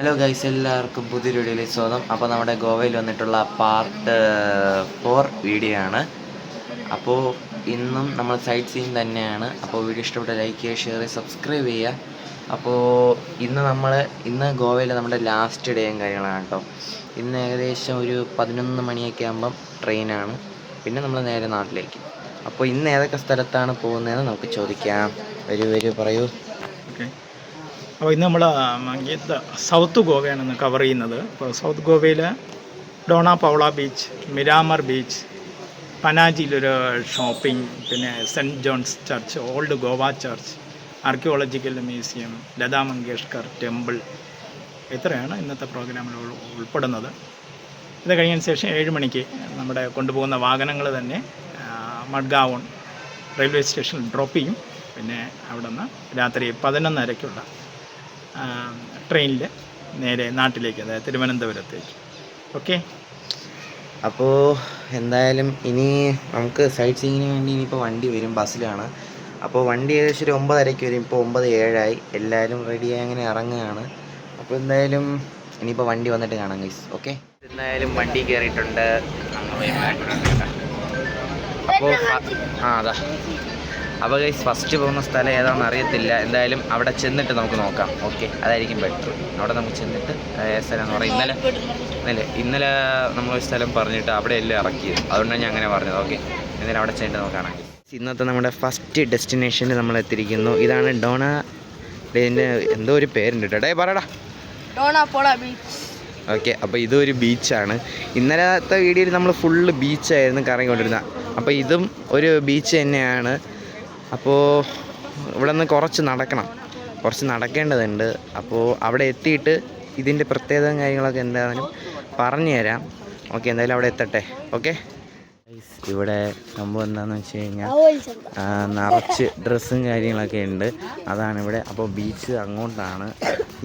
Hello guys എല്ലാവർക്കും പുതിയൊരു വീഡിയോയിലേക്ക് സ്വാഗതം. അപ്പോൾ നമ്മുടെ ഗോവയിൽ വന്നിട്ടുള്ള പാർട്ട് ഫോർ വീഡിയോ ആണ്. അപ്പോൾ ഇന്നും നമ്മൾ സൈറ്റ് സീൻ തന്നെയാണ്. അപ്പോൾ വീഡിയോ ഇഷ്ടപ്പെട്ട ലൈക്ക് ചെയ്യുക ഷെയർ ചെയ്യുക സബ്സ്ക്രൈബ് ചെയ്യുക. അപ്പോൾ ഇന്ന് നമ്മൾ ഇന്ന് ഗോവയിലെ നമ്മുടെ ലാസ്റ്റ് ഡേയും കാര്യങ്ങളാണ് കേട്ടോ. ഇന്ന് ഏകദേശം ഒരു പതിനൊന്ന് മണിയൊക്കെ ആകുമ്പം ട്രെയിനാണ് പിന്നെ നമ്മൾ നേരെ നാട്ടിലേക്ക്. അപ്പോൾ ഇന്ന് ഏതൊക്കെ സ്ഥലത്താണ് പോകുന്നതെന്ന് നമുക്ക് ചോദിക്കാം. വരൂ വരൂ പറയൂ. അപ്പോൾ ഇന്ന് നമ്മൾ സൗത്ത് ഗോവയാണ് ഇന്ന് കവർ ചെയ്യുന്നത്. അപ്പോൾ സൗത്ത് ഗോവയിൽ ഡോണ പൗള ബീച്ച് മിരാമർ ബീച്ച് പനാജിയിലൊരു ഷോപ്പിംഗ് പിന്നെ saint John's church old Goa church archaeological museum Lata Mangeshkar temple ഇത്രയാണ് ഇന്നത്തെ പ്രോഗ്രാമിൽ ഉൾപ്പെടുന്നത്. ഇത് കഴിഞ്ഞതിന് ശേഷം ഏഴ് മണിക്ക് നമ്മുടെ കൊണ്ടുപോകുന്ന വാഹനങ്ങൾ തന്നെ മഡ്ഗാവൺ റെയിൽവേ സ്റ്റേഷനിൽ ഡ്രോപ്പ് ചെയ്യും. പിന്നെ അവിടെ നിന്ന് രാത്രി പതിനൊന്നരയ്ക്കുള്ള ട്രെയിനിൽ നേരെ നാട്ടിലേക്ക് അതായത് തിരുവനന്തപുരത്തേക്ക്. ഓക്കെ? അപ്പോൾ എന്തായാലും ഇനി നമുക്ക് സൈറ്റ് സീയിങ്ങിന് വേണ്ടി ഇനിയിപ്പോൾ വണ്ടി വരും ബസ്സിലാണ്. അപ്പോൾ വണ്ടി ഏകദേശം ഒരു ഒമ്പതരയ്ക്ക് വരും. ഇപ്പോൾ ഒമ്പത് ഏഴായി. എല്ലാവരും റെഡിയായി അങ്ങനെ ഇറങ്ങുകയാണ്. അപ്പോൾ എന്തായാലും ഇനിയിപ്പോൾ വണ്ടി വന്നിട്ട് കാണാം ഗൈസ് ഓക്കെ? എന്തായാലും വണ്ടി കയറിയിട്ടുണ്ട് അപ്പോൾ ആ അതാ. അപ്പോൾ ഗൈസ് ഫസ്റ്റ് പോകുന്ന സ്ഥലം ഏതാണെന്ന് അറിയത്തില്ല. എന്തായാലും അവിടെ ചെന്നിട്ട് നമുക്ക് നോക്കാം. ഓക്കെ അതായിരിക്കും ബെറ്റർ അവിടെ നമുക്ക് ചെന്നിട്ട് ഏ സ്ഥലം എന്ന് പറയാം? ഇന്നലെ ഇന്നലെ ഇന്നലെ നമ്മളൊരു സ്ഥലം പറഞ്ഞിട്ട് അവിടെ എല്ലാം ഇറക്കിയത്. അതുകൊണ്ടാണ് ഞാൻ അങ്ങനെ പറഞ്ഞത്. ഓക്കെ എന്തായാലും അവിടെ ചെന്നിട്ട് നമുക്ക് കാണാം. ഇന്നത്തെ നമ്മുടെ ഫസ്റ്റ് ഡെസ്റ്റിനേഷനിൽ നമ്മൾ എത്തിയിരിക്കുന്നു. ഇതാണ് ഡോണ ഇതിന്റെ എന്തോ ഒരു പേരുണ്ട് കേട്ടോ. ഡേ പറയടാ. ഡോണ പോള ബീച്ച് ഓക്കെ അപ്പോൾ ഇതും ഒരു ബീച്ചാണ് ഇന്നലത്തെ വീഡിയോയിൽ നമ്മൾ ഫുള്ള് ബീച്ചായിരുന്നു കറങ്ങിക്കൊണ്ടിരുന്നത് അപ്പോൾ ഇതും ഒരു ബീച്ച് തന്നെയാണ്. അപ്പോൾ ഇവിടെ നിന്ന് കുറച്ച് നടക്കണം. കുറച്ച് നടക്കേണ്ടതുണ്ട്. അപ്പോൾ അവിടെ എത്തിയിട്ട് ഇതിന്റെ പ്രത്യേകതയും കാര്യങ്ങളൊക്കെ എന്താണെങ്കിലും പറഞ്ഞു തരാം ഓക്കെ എന്തായാലും അവിടെ എത്തട്ടെ. ഓക്കെ? ഇവിടെ സംഭവം എന്താണെന്ന് വെച്ച് കഴിഞ്ഞാൽ നിറച്ച് ഡ്രസ്സും കാര്യങ്ങളൊക്കെ ഉണ്ട്. അതാണ് ഇവിടെ. അപ്പോൾ ബീച്ച് അങ്ങോട്ടാണ്.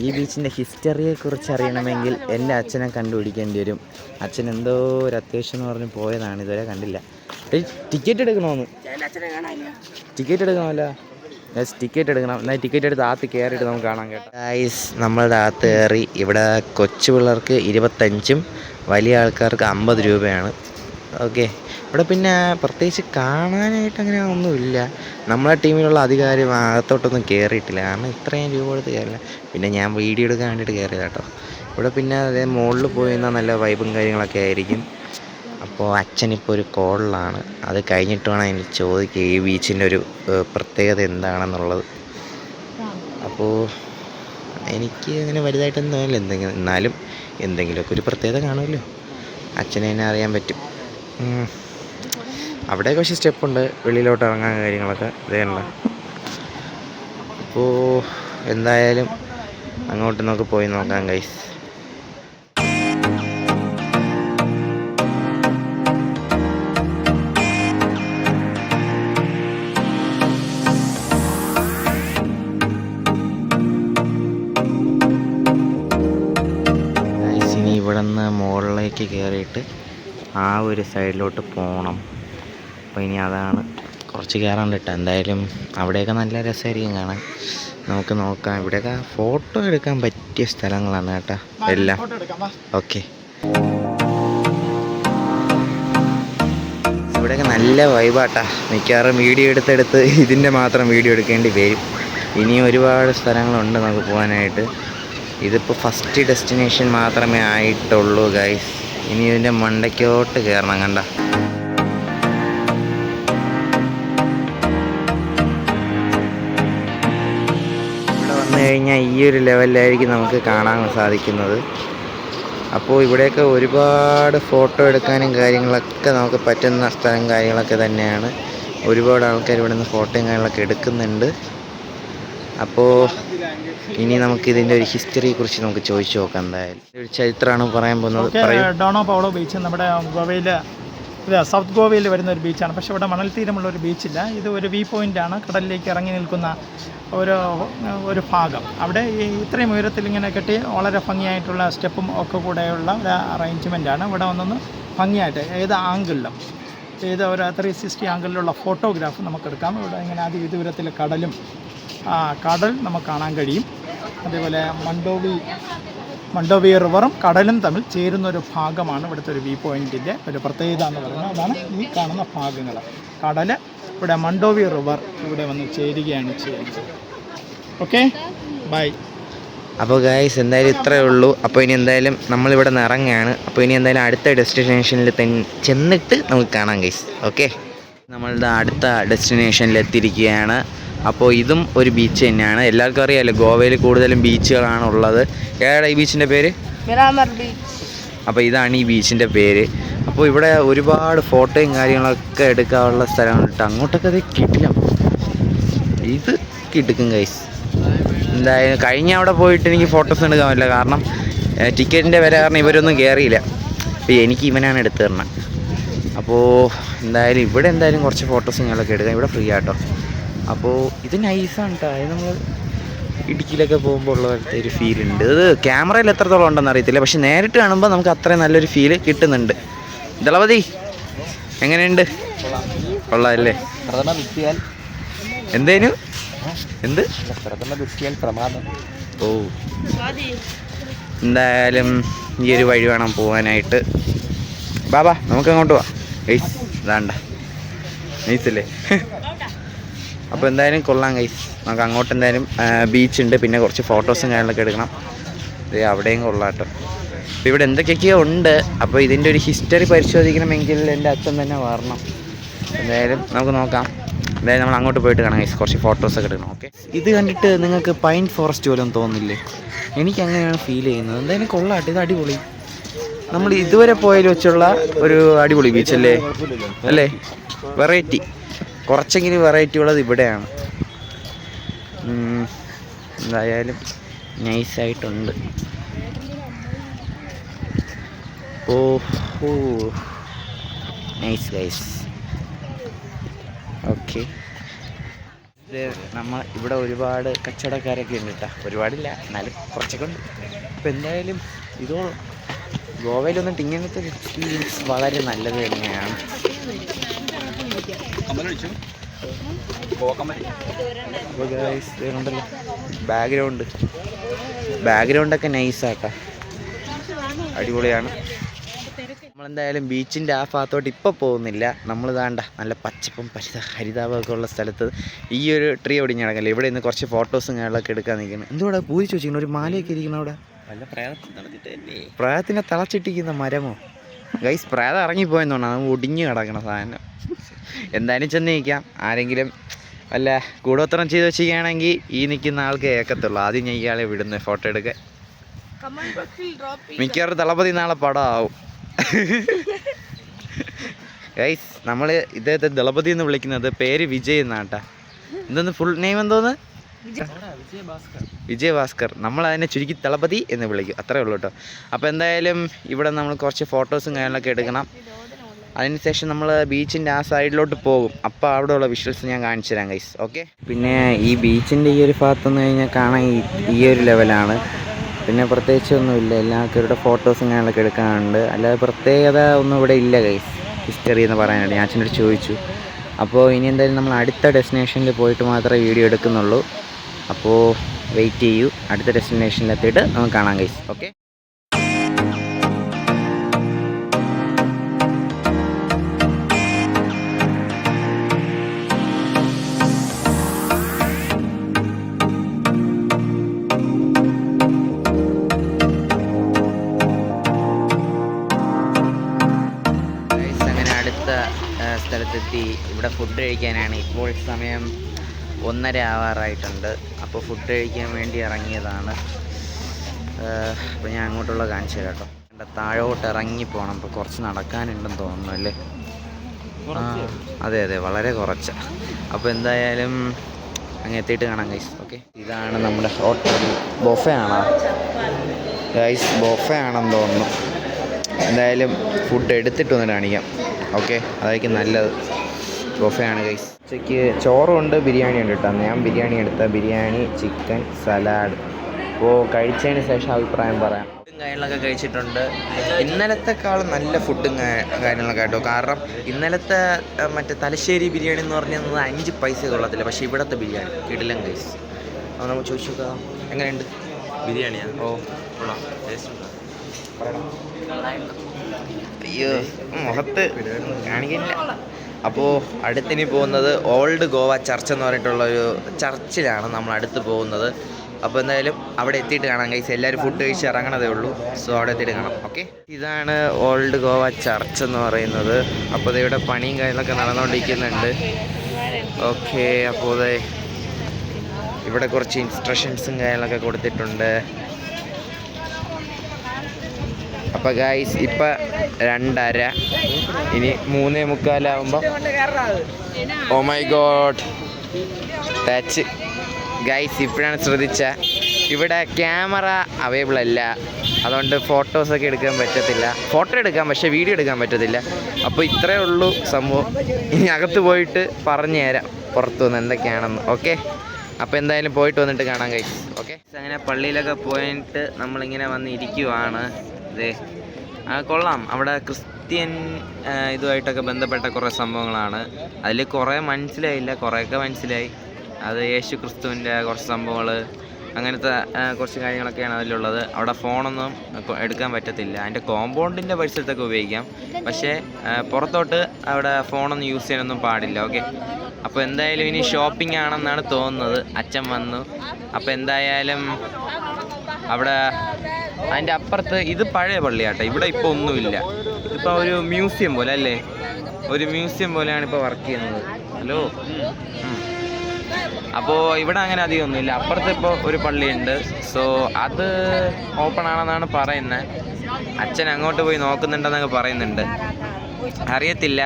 ഈ ബീച്ചിന്റെ ഹിസ്റ്ററിയെ കുറിച്ച് അറിയണമെങ്കിൽ എന്റെ അച്ഛനെ കണ്ടുപിടിക്കേണ്ടി വരും. അച്ഛൻ എന്തോ ഒരു അത്യാവശ്യം എന്ന് പറഞ്ഞ് പോയതാണ് ഇതുവരെ കണ്ടില്ല. ടിക്കറ്റ് എടുക്കണമെന്ന് ടിക്കറ്റ് എടുക്കണമല്ലോ. ഗൈസ് ടിക്കറ്റ് എടുക്കണം. എന്നാൽ ടിക്കറ്റ് എടുത്ത് ആത്ത് കയറിയിട്ട് നമുക്ക് കാണാൻ കേട്ടോ. ഗൈസ് നമ്മളുടെ ആത്ത് കയറി. ഇവിടെ കൊച്ചു പിള്ളേർക്ക് ഇരുപത്തഞ്ചും വലിയ ആൾക്കാർക്ക് അമ്പത് രൂപയാണ്. ഓക്കെ ഇവിടെ പിന്നെ പ്രത്യേകിച്ച് കാണാനായിട്ട് അങ്ങനെ ഒന്നുമില്ല. നമ്മളെ ടീമിലുള്ള അധികാരി അകത്തോട്ടൊന്നും കയറിയിട്ടില്ല കാരണം ഇത്രയും രൂപ കൊടുത്ത് കയറില്ല പിന്നെ ഞാൻ വീഡിയോ എടുക്കാൻ വേണ്ടിയിട്ട് കയറിയത് കേട്ടോ. ഇവിടെ പിന്നെ അതേ മുകളിൽ പോയി നിന്നാൽ നല്ല വൈബും കാര്യങ്ങളൊക്കെ ആയിരിക്കും. അപ്പോൾ അച്ഛനിപ്പോൾ ഒരു കോളിലാണ്. അത് കഴിഞ്ഞിട്ട് വേണം എനിക്ക് ചോദിക്കുക ഈ ബീച്ചിന്റെ ഒരു പ്രത്യേകത എന്താണെന്നുള്ളത്. അപ്പോൾ എനിക്ക് അങ്ങനെ വലുതായിട്ടൊന്നും തോന്നില്ല. എന്തെങ്കിലും എന്നാലും എന്തെങ്കിലുമൊക്കെ ഒരു പ്രത്യേകത കാണുമല്ലോ. അച്ഛനെ തന്നെ അറിയാൻ പറ്റും. അവിടെ കുറച്ച് സ്റ്റെപ്പുണ്ട്. വെളിയിലോട്ട് ഇറങ്ങാൻ കാര്യങ്ങളൊക്കെ. ഇതേണ്ട അപ്പോൾ എന്തായാലും അങ്ങോട്ട് നമുക്ക് പോയി നോക്കാം ഗൈസ് ഗൈസ് ഇനി ഇവിടെ നിന്ന് മുകളിലേക്ക് കയറിയിട്ട് ആ ഒരു സൈഡിലോട്ട് പോകണം അപ്പോൾ ഇനി അതാണ് കുറച്ച് കയറാണ്ട് കേട്ടോ എന്തായാലും അവിടെയൊക്കെ നല്ല രസമായിരിക്കും കാണാൻ. നമുക്ക് നോക്കാം. ഇവിടെയൊക്കെ ഫോട്ടോ എടുക്കാൻ പറ്റിയ സ്ഥലങ്ങളാണ് കേട്ടോ എല്ലാം. ഓക്കെ. ഇവിടെയൊക്കെ നല്ല വൈബാട്ടാ. മിക്കവാറും വീഡിയോ എടുത്തെടുത്ത് ഇതിന്റെ മാത്രം വീഡിയോ എടുക്കേണ്ടി വരും. ഇനിയും ഒരുപാട് സ്ഥലങ്ങളുണ്ട് നമുക്ക് പോകാനായിട്ട്. ഇതിപ്പോൾ ഫസ്റ്റ് ഡെസ്റ്റിനേഷൻ മാത്രമേ ആയിട്ടുള്ളൂ ഗൈസ് ഇനി ഇതിന്റെ മണ്ടയ്ക്കോട്ട് കയറണം കണ്ട. വന്നു കഴിഞ്ഞാൽ ഈ ഒരു ലെവലിലായിരിക്കും നമുക്ക് കാണാൻ സാധിക്കുന്നത്. അപ്പോൾ ഇവിടെയൊക്കെ ഒരുപാട് ഫോട്ടോ എടുക്കാനും കാര്യങ്ങളൊക്കെ നമുക്ക് പറ്റുന്ന സ്ഥലം കാര്യങ്ങളൊക്കെ തന്നെയാണ്. ഒരുപാട് ആൾക്കാർ ഇവിടെ നിന്ന് ഫോട്ടോയും കാര്യങ്ങളൊക്കെ എടുക്കുന്നുണ്ട്. അപ്പോൾ ഇനി നമുക്ക് ഇതിന്റെ ഒരു ഹിസ്റ്ററിയെ കുറിച്ച് നമുക്ക് ചോദിച്ചു നോക്കാം എന്തായാലും. ഒരു ചരിത്രമാണ് പറയാൻ പോകുന്നത്. ഡോണോ പൗളോ ബീച്ച് നമ്മുടെ ഗോവയിൽ ഇത് സൗത്ത് ഗോവയിൽ വരുന്ന ഒരു ബീച്ചാണ്. പക്ഷേ ഇവിടെ മണൽ തീരമുള്ള ഒരു ബീച്ചില്ല. ഇത് ഒരു വ്യൂ പോയിന്റാണ് കടലിലേക്ക് ഇറങ്ങി നിൽക്കുന്ന ഒരു ഒരു ഭാഗം. അവിടെ ഈ ഇത്രയും ഉയരത്തിൽ ഇങ്ങനെ കെട്ടി വളരെ ഭംഗിയായിട്ടുള്ള സ്റ്റെപ്പും ഒക്കെ കൂടെയുള്ള ഒരു അറേഞ്ച്മെന്റാണ് ഇവിടെ വന്നൊന്ന് ഭംഗിയായിട്ട് ഏത് ആംഗിളിലും ഏത് ഒരു ത്രീ സിക്സ്റ്റി ആംഗിളിലുള്ള ഫോട്ടോഗ്രാഫ് നമുക്കെടുക്കാം. ഇവിടെ ഇങ്ങനെ അതിവിദൂരത്തിൽ കടലും കടൽ നമുക്ക് കാണാൻ കഴിയും. അതേപോലെ മണ്ടോവി മണ്ടോവി റിവറും കടലും തമ്മിൽ ചേരുന്ന ഒരു ഭാഗമാണ് ഇവിടുത്തെ ഒരു വ്യൂ പോയിന്റിന്റെ ഒരു പ്രത്യേകത എന്ന് പറയുന്നത്. അതാണ് ഈ കാണുന്ന ഭാഗങ്ങൾ. കടൽ ഇവിടെ മണ്ടോവി റിവർ ഇവിടെ വന്ന് ചേരുകയാണ് ചെയ്യുന്നത്. ഓക്കെ? ബൈ. അപ്പോൾ ഗായ്സ് എന്തായാലും ഇത്രയേ ഉള്ളൂ. അപ്പോൾ ഇനി എന്തായാലും നമ്മളിവിടെ നിന്ന് ഇറങ്ങുകയാണ്. അപ്പോൾ ഇനി എന്തായാലും അടുത്ത ഡെസ്റ്റിനേഷനിൽ തന്നെ ചെന്നിട്ട് നമുക്ക് കാണാം ഗൈസ് ഓക്കെ? നമ്മളുടെ അടുത്ത ഡെസ്റ്റിനേഷനിൽ എത്തിയിരിക്കുകയാണ് അപ്പോൾ ഇതും ഒരു ബീച്ച് തന്നെയാണ്. എല്ലാവർക്കും അറിയാമല്ലോ ഗോവയിൽ കൂടുതലും ബീച്ചുകളാണ് ഉള്ളത്. ഏതാ ഈ ബീച്ചിന്റെ പേര്? ബീച്ച് അപ്പോൾ ഇതാണ് ഈ ബീച്ചിന്റെ പേര്. അപ്പോൾ ഇവിടെ ഒരുപാട് ഫോട്ടോയും കാര്യങ്ങളൊക്കെ എടുക്കാനുള്ള സ്ഥലമാണ് കേട്ടോ. അങ്ങോട്ടൊക്കെ അത് കിട്ടില്ല. ഇത് കിട്ടും ഗൈസ് എന്തായാലും കഴിഞ്ഞ അവിടെ പോയിട്ട് എനിക്ക് ഫോട്ടോസ് എടുക്കാൻ പറ്റില്ല. കാരണം ടിക്കറ്റിന്റെ വില കാരണം ഇവരൊന്നും കയറിയില്ല അപ്പോൾ എനിക്ക് ഇവനാണ് എടുത്തു തരണം അപ്പോൾ എന്തായാലും ഇവിടെ എന്തായാലും കുറച്ച് ഫോട്ടോസ് ഞങ്ങളൊക്കെ എടുക്കാം. ഇവിടെ ഫ്രീ ആട്ടോ. അപ്പോൾ ഇത് നൈസാണ് കേട്ടോ അത് നമ്മൾ ഇടുക്കിയിലൊക്കെ പോകുമ്പോൾ ഉള്ള പോലത്തെ ഒരു ഫീൽ ഉണ്ട്. ഇത് ക്യാമറയിൽ എത്രത്തോളം ഉണ്ടെന്ന് അറിയത്തില്ല. പക്ഷെ നേരിട്ട് കാണുമ്പോൾ നമുക്ക് അത്രയും നല്ലൊരു ഫീൽ കിട്ടുന്നുണ്ട്. ദളപതി എങ്ങനെയുണ്ട്? കൊള്ളാം അല്ലേ പ്രഥമ വിദ്യാൽ എന്തേനു? എന്ത്? ഓ. എന്തായാലും ഈ ഒരു വഴി വേണം പോകാനായിട്ട് ബാബാ നമുക്ക് അങ്ങോട്ട് പോവാം. ഏയ് ഇതാണ്ട. നൈസല്ലേ അപ്പോൾ എന്തായാലും കൊള്ളാം ഗൈസ് നമുക്ക് അങ്ങോട്ട് എന്തായാലും ബീച്ച് ഉണ്ട്. പിന്നെ കുറച്ച് ഫോട്ടോസും കാര്യങ്ങളൊക്കെ എടുക്കണം. ഇത് അവിടെയും കൊള്ളാം കേട്ടോ. അപ്പോൾ ഇവിടെ എന്തൊക്കെയൊക്കെയോ ഉണ്ട്. അപ്പോൾ ഇതിന്റെ ഒരു ഹിസ്റ്ററി പരിശോധിക്കണമെങ്കിൽ എന്റെ അച്ഛൻ തന്നെ വരണം. എന്തായാലും നമുക്ക് നോക്കാം. എന്തായാലും നമ്മൾ അങ്ങോട്ട് പോയിട്ട് കാണാം ഗൈസ് കുറച്ച് ഫോട്ടോസൊക്കെ എടുക്കണം ഓക്കെ ഇത് കണ്ടിട്ട് നിങ്ങൾക്ക് പൈൻ ഫോറസ്റ്റ് പോലും തോന്നില്ലേ? എനിക്ക് അങ്ങനെയാണ് ഫീൽ ചെയ്യുന്നത്. എന്തായാലും കൊള്ളാട്ടെ ഇത് അടിപൊളി. നമ്മൾ ഇതുവരെ പോയതിൽ വെച്ചുള്ള ഒരു അടിപൊളി ബീച്ച് അല്ലേ? അല്ലേ? വെറൈറ്റി കുറച്ചെങ്കിലും വെറൈറ്റി ഉള്ളത് ഇവിടെയാണ്. എന്തായാലും നൈസായിട്ടുണ്ട് oh oh nice guys okay നമ്മൾ ഇവിടെ ഒരുപാട് കച്ചവടക്കാരൊക്കെ ഉണ്ട് കേട്ടോ ഒരുപാടില്ല എന്നാലും കുറച്ചൊക്കെ ഉണ്ട്. അപ്പോൾ എന്തായാലും ഇതോ ഗോവയിൽ വന്നിട്ട് ഇങ്ങനത്തെ എക്സ്പീരിയൻസ് വളരെ നല്ലത് തന്നെയാണ്. കണ്ടല്ലോ. ബാക്ക്ഗ്രൗണ്ട് ബാക്ക്ഗ്രൗണ്ടൊക്കെ നൈസാട്ടാ അടിപൊളിയാണ്. നമ്മളെന്തായാലും ബീച്ചിന്റെ ആ ഭാഗത്തോട്ട് ഇപ്പോൾ പോകുന്നില്ല. നമ്മൾ താണ്ട നല്ല പച്ചപ്പും പരിത ഹരിതാപമൊക്കെ ഉള്ള സ്ഥലത്ത് ഈ ഒരു ട്രീ ഒടിഞ്ഞ് കിടക്കല്ലേ ഇവിടെ നിന്ന് കുറച്ച് ഫോട്ടോസും കാര്യങ്ങളൊക്കെ എടുക്കാൻ നിൽക്കുന്നു എന്തുകൂടെ പൂജിച്ച് വെച്ചിരിക്കുന്നു ഒരു മാലയൊക്കെ ഇരിക്കണം അവിടെ? പ്രായത്തിനെ തളച്ചിട്ടിരിക്കുന്ന മരമോ? ഗൈസ് പ്രായം ഇറങ്ങിപ്പോയെന്നാണ് അത് ഒടിഞ്ഞു കിടക്കണ സാധനം. എന്തായാലും ചെന്ന് നിൽക്കാം. ആരെങ്കിലും വല്ല കൂടോത്രം ചെയ്ത് വെച്ചിരിക്കുകയാണെങ്കിൽ ഈ നിൽക്കുന്ന ആൾക്ക് ഏക്കത്തുള്ളൂ. ആദ്യം ഞാൻ ഇയാളെ വിടുന്നത് ഫോട്ടോ എടുക്കാൻ. മിക്കവാറും തളപതി നാളെ പടം ആവും ഗൈസ് നമ്മൾ ഇദ്ദേഹത്തെ ദളപതി എന്ന് വിളിക്കുന്നത് പേര് വിജയ് എന്നാട്ടാ. എന്തോന്ന് ഫുൾ നെയിം എന്തോന്ന്? വിജയ് ഭാസ്കർ നമ്മൾ അതിനെ ചുരുക്കി തളപതി എന്ന് വിളിക്കും. അത്രേ ഉള്ളൂ കേട്ടോ. അപ്പോൾ എന്തായാലും ഇവിടെ നമ്മൾ കുറച്ച് ഫോട്ടോസും കാര്യങ്ങളൊക്കെ എടുക്കണം. അതിനുശേഷം നമ്മൾ ബീച്ചിന്റെ ആ സൈഡിലോട്ട് പോകും. അപ്പോൾ അവിടെയുള്ള വിഷ്വൽസ് ഞാൻ കാണിച്ചു തരാം ഗൈസ് ഓക്കെ? പിന്നെ ഈ ബീച്ചിന്റെ ഈ ഒരു ഭാഗത്തെന്ന് കഴിഞ്ഞാൽ കാണാൻ ഈ- ഒരു ലെവലാണ്. പിന്നെ പ്രത്യേകിച്ച് ഒന്നുമില്ല എല്ലാവർക്കും ഫോട്ടോസും കാര്യങ്ങളൊക്കെ എടുക്കാനുണ്ട്. അല്ലാതെ പ്രത്യേകത ഒന്നും ഇവിടെ ഇല്ല ഗൈസ് ഹിസ്റ്ററി എന്ന് പറയാനായിട്ട്. ഞാൻ അച്ഛനോട് ചോദിച്ചു. അപ്പോൾ ഇനി എന്തായാലും നമ്മൾ അടുത്ത ഡെസ്റ്റിനേഷനിൽ പോയിട്ട് മാത്രമേ വീഡിയോ എടുക്കുന്നുള്ളൂ. അപ്പോൾ വെയിറ്റ് ചെയ്യൂ അടുത്ത ഡെസ്റ്റിനേഷനിലെത്തിയിട്ട് നമുക്ക് കാണാം ഗൈസ് ഓക്കെ സ്ഥലത്തെത്തി. ഇവിടെ ഫുഡ് കഴിക്കാനാണ്. ഇപ്പോൾ സമയം ഒന്നര ആവാറായിട്ടുണ്ട്. അപ്പോൾ ഫുഡ് കഴിക്കാൻ വേണ്ടി ഇറങ്ങിയതാണ്. അപ്പോൾ ഞാൻ അങ്ങോട്ടുള്ള കാണിച്ചു തരാം കേട്ടോ. എന്റെ താഴോട്ട് ഇറങ്ങി പോകണം അപ്പോൾ കുറച്ച് നടക്കാനുണ്ടെന്ന് തോന്നുന്നു അല്ലേ? ആ, അതെ അതെ വളരെ കുറച്ച്. അപ്പോൾ എന്തായാലും അങ്ങ് എത്തിയിട്ട് കാണാം ഗൈസ് ഓക്കെ ഇതാണ് നമ്മുടെ ഹോട്ടൽ ബൊഫ ആണോ ഗൈസ് ബൊഫ ആണെന്ന് തോന്നുന്നു. എന്തായാലും ഫുഡ് എടുത്തിട്ട് ഒന്ന് കാണിക്കാം. ഓക്കെ അതായിരിക്കും നല്ലത്. ബൊഫയാണ് ഗൈസ് ഉച്ചയ്ക്ക് ചോറുണ്ട് ബിരിയാണി ഉണ്ട് കേട്ടോ. ഞാൻ ബിരിയാണി എടുത്ത. Biryani chicken salad. അപ്പോൾ കഴിച്ചതിന് ശേഷം അഭിപ്രായം പറയാം. ഫുഡും കാര്യങ്ങളൊക്കെ കഴിച്ചിട്ടുണ്ട്. ഇന്നലത്തെക്കാളും നല്ല ഫുഡും കാര്യങ്ങളൊക്കെ കേട്ടോ കാരണം ഇന്നലത്തെ മറ്റേ തലശ്ശേരി ബിരിയാണി എന്ന് പറഞ്ഞത് അഞ്ച് പൈസ കൊള്ളത്തില്ല. പക്ഷേ ഇവിടുത്തെ ബിരിയാണി കിടിലം ഗൈസ് അപ്പോൾ നമുക്ക് ചോദിച്ചു നോക്കാം എങ്ങനെയുണ്ട്? ബിരിയാണിയാണ് ഓ. കൊള്ളാം. അയ്യോ മുഖത്ത് കാണിക്കില്ല. അപ്പോൾ അടുത്തിനി പോകുന്നത് ഓൾഡ് ഗോവ ചർച്ച് എന്ന് പറഞ്ഞിട്ടുള്ള ഒരു ചർച്ചിലാണ് നമ്മൾ അടുത്ത് പോകുന്നത്. അപ്പോൾ എന്തായാലും അവിടെ എത്തിയിട്ട് കാണാം കൈസ് എല്ലാവരും ഫുഡ് കഴിച്ച് ഇറങ്ങണതേ ഉള്ളൂ. സോ അവിടെ എത്തിയിട്ട് കാണാം. ഓക്കെ ഇതാണ് ഓൾഡ് ഗോവ ചർച്ച് എന്ന് പറയുന്നത്. അപ്പോൾ ഇവിടെ പണിയും കാര്യങ്ങളൊക്കെ നടന്നുകൊണ്ടിരിക്കുന്നുണ്ട്. ഓക്കെ അപ്പോൾ ഇവിടെ കുറച്ച് ഇൻസ്ട്രക്ഷൻസും കാര്യങ്ങളൊക്കെ കൊടുത്തിട്ടുണ്ട്. അപ്പോൾ ഗായ്സ് ഇപ്പം രണ്ടര. ഇനി മൂന്നേ മുക്കാലാവുമ്പോൾ oh my god touch guys ഇപ്പോഴാണ് ശ്രദ്ധിച്ച. ഇവിടെ ക്യാമറ അവൈലബിൾ അല്ല. അതുകൊണ്ട് ഫോട്ടോസൊക്കെ എടുക്കാൻ പറ്റത്തില്ല. ഫോട്ടോ എടുക്കാം പക്ഷേ വീഡിയോ എടുക്കാൻ പറ്റത്തില്ല. അപ്പോൾ ഇത്രയേ ഉള്ളൂ സംഭവം. ഇനി അകത്ത് പോയിട്ട് പറഞ്ഞു തരാം പുറത്തു നിന്ന് എന്തൊക്കെയാണെന്ന്. ഓക്കെ അപ്പോൾ എന്തായാലും പോയിട്ട് വന്നിട്ട് കാണാം ഗൈസ് ഓക്കെ അങ്ങനെ പള്ളിയിലൊക്കെ പോയിട്ട് നമ്മളിങ്ങനെ വന്ന് ഇരിക്കുവാണ്. ഇതേ ആ കൊള്ളാം. അവിടെ ക്രിസ്ത്യൻ ഇതുമായിട്ടൊക്കെ ബന്ധപ്പെട്ട കുറേ സംഭവങ്ങളാണ്. അതിൽ കുറേ മനസ്സിലായില്ല. കുറേയൊക്കെ മനസ്സിലായി. അത് യേശു ക്രിസ്തുവിന്റെ കുറച്ച് സംഭവങ്ങൾ അങ്ങനത്തെ കുറച്ച് കാര്യങ്ങളൊക്കെയാണ് അതിലുള്ളത്. അവിടെ ഫോണൊന്നും എടുക്കാൻ പറ്റത്തില്ല. അതിന്റെ കോമ്പൗണ്ടിന്റെ പരിസരത്തൊക്കെ ഉപയോഗിക്കാം. പക്ഷേ പുറത്തോട്ട് അവിടെ ഫോണൊന്നും യൂസ് ചെയ്യാനൊന്നും പാടില്ല. ഓക്കെ? അപ്പോൾ എന്തായാലും ഇനി ഷോപ്പിംഗ് ആണെന്നാണ് തോന്നുന്നത്. അച്ഛൻ വന്നു. അപ്പോൾ എന്തായാലും അവിടെ അതിന്റെ അപ്പുറത്ത് ഇത് പഴയ പള്ളിയാട്ടോ. ഇവിടെ ഇപ്പോൾ ഒന്നുമില്ല. ഇതിപ്പോൾ ഒരു മ്യൂസിയം പോലെ അല്ലേ? ഒരു മ്യൂസിയം പോലെയാണ് ഇപ്പോൾ വർക്ക് ചെയ്യുന്നത്. ഹലോ അപ്പോൾ ഇവിടെ അങ്ങനെ അധികം ഒന്നുമില്ല. അപ്പുറത്ത് ഇപ്പോൾ ഒരു പള്ളിയുണ്ട്. സോ അത് ഓപ്പൺ ആണെന്നാണ് പറയുന്നത് അച്ഛൻ അങ്ങോട്ട് പോയി നോക്കുന്നുണ്ടെന്നൊക്കെ പറയുന്നുണ്ട്. അറിയത്തില്ല.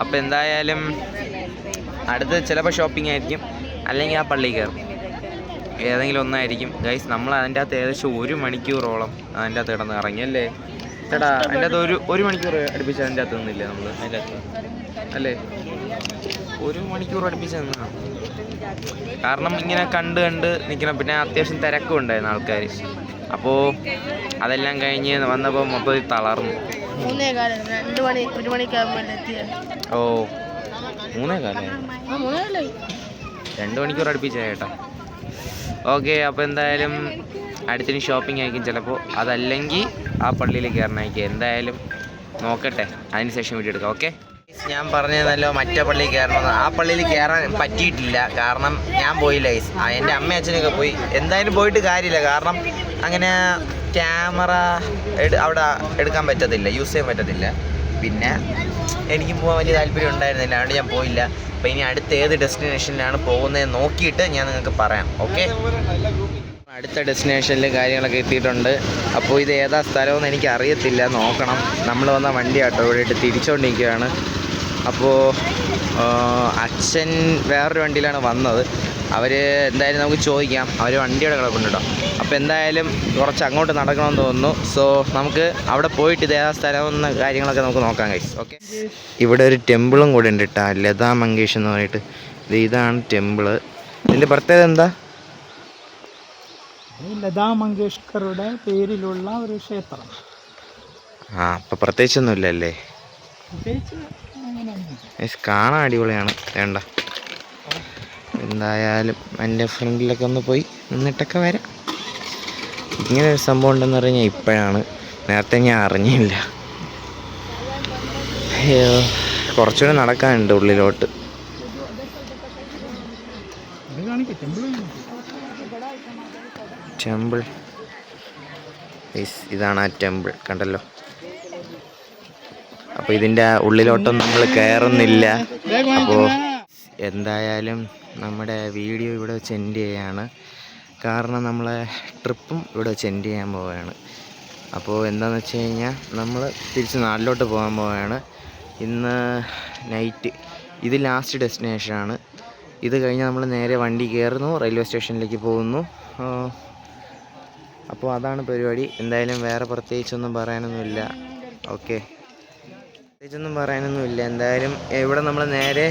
അപ്പോൾ എന്തായാലും അടുത്ത് ചിലപ്പോൾ ഷോപ്പിംഗ് ആയിരിക്കും. അല്ലെങ്കിൽ ആ പള്ളി കയറും. ഏതെങ്കിലും ഒന്നായിരിക്കും. ഗൈസ് നമ്മൾ അതിന്റെ അകത്ത് ഏകദേശം ഒരു മണിക്കൂറോളം അതിന്റെ അകത്ത് കിടന്ന് ഇറങ്ങി അല്ലേ ചേട്ടാ അതിന്റെ അകത്ത് ഒരു ഒരു മണിക്കൂർ അടുപ്പിച്ച് അതിന്റെ അകത്ത് നിന്നില്ലേ നമ്മൾ? അതിന്റെ അകത്ത്. അല്ലേ? ഒരു മണിക്കൂർ അടുപ്പിച്ച് നിന്നാ. കാരണം ഇങ്ങനെ കണ്ട് കണ്ട് നിൽക്കണം. പിന്നെ അത്യാവശ്യം തിരക്കും ഉണ്ടായിരുന്നു ആൾക്കാർ അപ്പോൾ അതെല്ലാം കഴിഞ്ഞ് വന്നപ്പോൾ മൊത്തത്തിൽ തളർന്നു. ഓ മൂന്നേ കാലായി രണ്ട് മണിക്കൂർ അടുപ്പിച്ചാ ചേട്ടാ ഓക്കെ അപ്പോൾ എന്തായാലും അടുത്തിന് ഷോപ്പിംഗ് ആയിരിക്കും ചിലപ്പോൾ അതല്ലെങ്കിൽ ആ പള്ളിയിൽ കയറണമായിരിക്കും എന്തായാലും നോക്കട്ടെ. അതിന് ശേഷം വീഡിയോ എടുക്കാം. ഓക്കെ? ഞാൻ പറഞ്ഞതല്ലോ മറ്റേ പള്ളിയിൽ കയറണമെന്ന്. ആ പള്ളിയിൽ കയറാൻ പറ്റിയിട്ടില്ല. കാരണം ഞാൻ പോയില്ല ഐസ് എന്റെ അമ്മ അച്ഛനൊക്കെ പോയി. എന്തായാലും പോയിട്ട് കാര്യമില്ല. കാരണം അങ്ങനെ ക്യാമറ അവിടെ എടുക്കാൻ പറ്റത്തില്ല. യൂസ് ചെയ്യാൻ പറ്റത്തില്ല. പിന്നെ എനിക്ക് പോകാൻ വലിയ താല്പര്യം ഉണ്ടായിരുന്നില്ല. അതുകൊണ്ട് ഞാൻ പോയില്ല. അപ്പോൾ ഇനി അടുത്ത ഏത് ഡെസ്റ്റിനേഷനിലാണ് പോകുന്നത് നോക്കിയിട്ട് ഞാൻ നിങ്ങൾക്ക് പറയാം. ഓക്കെ? അടുത്ത ഡെസ്റ്റിനേഷനിൽ കാര്യങ്ങളൊക്കെ എത്തിയിട്ടുണ്ട്. അപ്പോൾ ഇത് ഏതാ സ്ഥലമെന്ന് എനിക്ക് അറിയത്തില്ല. നോക്കണം. നമ്മൾ വന്ന വണ്ടി ആട്ടോ ഇവിടെ ഇട്ട് തിരിച്ചുകൊണ്ടിരിക്കുകയാണ് അപ്പോൾ അച്ഛൻ വേറൊരു വണ്ടിയിലാണ് വന്നത്. അവർ എന്തായാലും നമുക്ക് ചോദിക്കാം. അവർ വണ്ടിയുടെ കിടപ്പുണ്ട് കേട്ടോ അപ്പോൾ എന്തായാലും കുറച്ച് അങ്ങോട്ട് നടക്കണമെന്ന് തോന്നുന്നു. സോ നമുക്ക് അവിടെ പോയിട്ട് ഇത് ഏതാ സ്ഥലം എന്ന കാര്യങ്ങളൊക്കെ നമുക്ക് നോക്കാം കൈസ് ഓക്കെ ഇവിടെ ഒരു ടെമ്പിളും കൂടെ ഉണ്ട് കേട്ടോ ലതാ മങ്കേഷ് എന്ന് പറഞ്ഞിട്ട്. ഇത് ഇതാണ് ടെമ്പിൾ. ഇതിന്റെ പ്രത്യേകത എന്താ? ലതാ മങ്കേഷ്കറുടെ പേരിലുള്ള ഒരു ക്ഷേത്രം. ആ അപ്പം പ്രത്യേകിച്ചൊന്നുമില്ലല്ലേ? കാണാൻ അടിപൊളിയാണ്. വേണ്ട. എന്തായാലും എന്റെ ഫ്രണ്ടിലൊക്കെ ഒന്ന് പോയി നിന്നിട്ടൊക്കെ വരാം. ഇങ്ങനെ ഒരു സംഭവം ഉണ്ടെന്ന് പറഞ്ഞാൽ ഇപ്പോഴാണ്. നേരത്തെ ഞാൻ അറിഞ്ഞില്ല. അയ്യോ കുറച്ചുകൂടെ നടക്കാനുണ്ട് ഉള്ളിലോട്ട്. ടെമ്പിൾ. ഇതാണ് ആ ടെമ്പിൾ കണ്ടല്ലോ? അപ്പോൾ ഇതിന്റെ ഉള്ളിലോട്ടൊന്നും നമ്മൾ കയറുന്നില്ല അപ്പോൾ എന്തായാലും നമ്മുടെ വീഡിയോ ഇവിടെ വെച്ച് എൻഡ് ചെയ്യാണ്. കാരണം നമ്മളെ ട്രിപ്പും ഇവിടെ വെച്ച് എൻഡ് ചെയ്യാൻ പോവുകയാണ്. അപ്പോൾ എന്താണെന്ന് വെച്ച് കഴിഞ്ഞാൽ നമ്മൾ തിരിച്ച് നാട്ടിലോട്ട് പോകാൻ പോവുകയാണ്. ഇന്ന് നൈറ്റ് ഇത് ലാസ്റ്റ് ഡെസ്റ്റിനേഷനാണ് ഇത് കഴിഞ്ഞ് നമ്മൾ നേരെ വണ്ടി കയറുന്നു റെയിൽവേ സ്റ്റേഷനിലേക്ക് പോകുന്നു. അപ്പോൾ അതാണ് പരിപാടി. എന്തായാലും വേറെ പ്രത്യേകിച്ചൊന്നും പറയാനൊന്നുമില്ല. ഓക്കെ. പ്രത്യേകിച്ചൊന്നും പറയാനൊന്നുമില്ല. എന്തായാലും ഇവിടെ നമ്മൾ നേരെ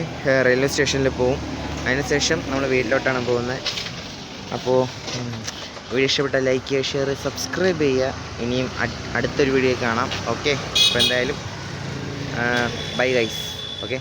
റെയിൽവേ സ്റ്റേഷനിൽ പോവും. അതിനുശേഷം നമ്മൾ വീട്ടിലോട്ടാണ് പോകുന്നത്. അപ്പോൾ വീഡിയോ ഇഷ്ടപ്പെട്ട ലൈക്ക് ചെയ്യുക ഷെയർ സബ്സ്ക്രൈബ് ചെയ്യുക. ഇനിയും അടുത്തൊരു വീഡിയോ കാണാം. ഓക്കെ അപ്പോൾ എന്തായാലും ബൈ ഗൈസ് ഓക്കെ